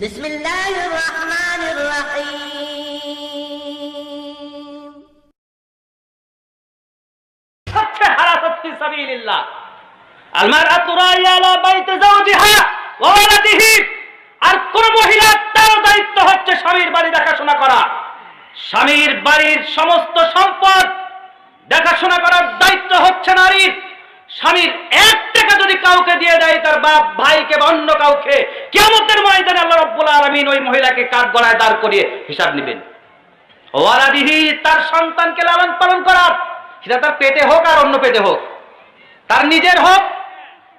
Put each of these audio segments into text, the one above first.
بسم الله الرحمن الرحيم হচ্ছে হারাসত ফি সাবিলিল্লাহ আল মারআতু রাইয়া আলা বাইতি যাওজিহা ওয়া ওয়ালাদিহি আর কোন মহিলা তার দায়িত্ব হচ্ছে স্বামীর বাড়ি দেখাশোনা করা স্বামীর বাড়ির সমস্ত সম্পদ দেখাশোনা করার বাপ ভাইকে বা অন্য কাউকে কিয়ামতের ময়দানে আল্লাহ রাব্বুল আলামিন ওই মহিলাকে কাঠ গড়ায় দাঁড় করিয়ে হিসাব নেবেন। ওয়ালাদিহি, তার সন্তানকে লালন পালন করা সেটা তার পেটে হোক আর অন্য পেটে হোক। তার নিজের হোক,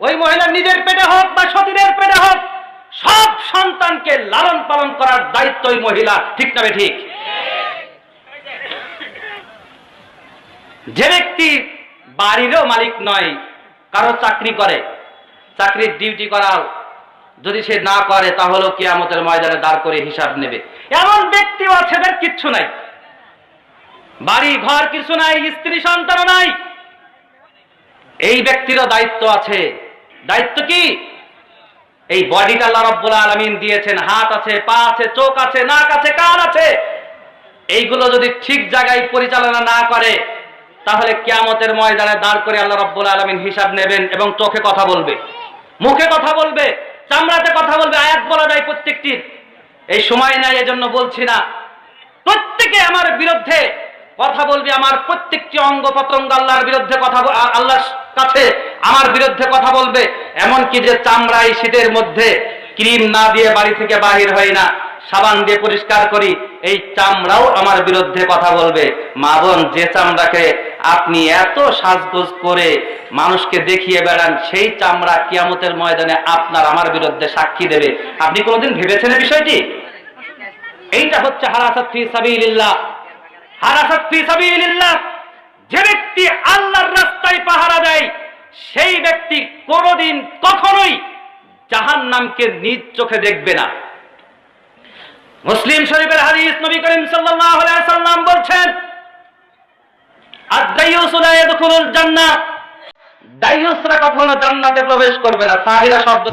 ওই মহিলার নিজের পেটে হোক বা সতীনের পেটে হোক, সব সন্তানকে লালন পালন করার দায়িত্ব ওই মহিলা, ঠিক না ঠিক? যে ব্যক্তি বাড়িরও মালিক নয়, কারও চাকরি করে চাকরির ডিউটি করাও। যদি সে না করে তাহলেও কিয়ামতের ময়দানে দাঁড় করে হিসাব নেবে। এমন ব্যক্তিও আছে কিচ্ছু নাই। বাড়ি, ঘর কিছু নাই, স্ত্রী সন্তান নাই। এই ব্যক্তিরও দায়িত্ব আছে। দায়িত্ব কি? এই বডিটা আল্লাহ রব্বুল আলমিন দিয়েছেন। হাত আছে, পা আছে, চোখ আছে, নাক আছে, কান আছে। এইগুলো যদি ঠিক জায়গায় পরিচালনা না করে, তাহলে কিয়ামতের ময়দানে দাঁড় করে আল্লাহ রব্বুল আলমিন হিসাব নেবেন এবং চোখে কথা বলবে। মুখে কথা বলবে, চামড়াতে কথা বলবে, আয়াত বলা যায় প্রত্যেকটির। এই সময় নাই, এজন্য বলছি না। প্রত্যেকে আমার বিরুদ্ধে কথা বলবে, আমার প্রত্যেকটি অঙ্গ প্রত্যঙ্গ আল্লাহর বিরুদ্ধে কথা আল্লাহর কাছে আমার বিরুদ্ধে কথা বলবে এমন কি যে এই শীতের মধ্যে ক্রিম না দিয়ে বাড়ি থেকে বাহির হয় না, সাবান দিয়ে পরিষ্কার করি, এই চামড়াও আমার বিরুদ্ধে কথা বলবে। মা বোন, যে চামড়াকে আপনি এত সাজগোজ করে মানুষকে দেখিয়ে বেড়ান, সেই চামড়া কিয়ামতের ময়দানে আপনার আমার বিরুদ্ধে সাক্ষী দেবে। আপনি কোনোদিন ভেবেছেন বিষয়টি? এইটা হচ্ছে হারাসাত ফি সাবিলিল্লাহ। হারাসাত ফি সাবিলিল্লাহ, যে ব্যক্তি আল্লাহর রাস্তায় পাহারা দেয়, সেই ব্যক্তি কোনোদিন কখনোই জাহান্নামকে নিজ চোখে দেখবে না। মুসলিম শরীফের হাদিস নবী করিম সাল্লাল্লাহু আলাইহি সাল্লাম বলছেন দাইয়ুসরা কখনো জান্নাতে প্রবেশ করবে না সাহিরা শব্দ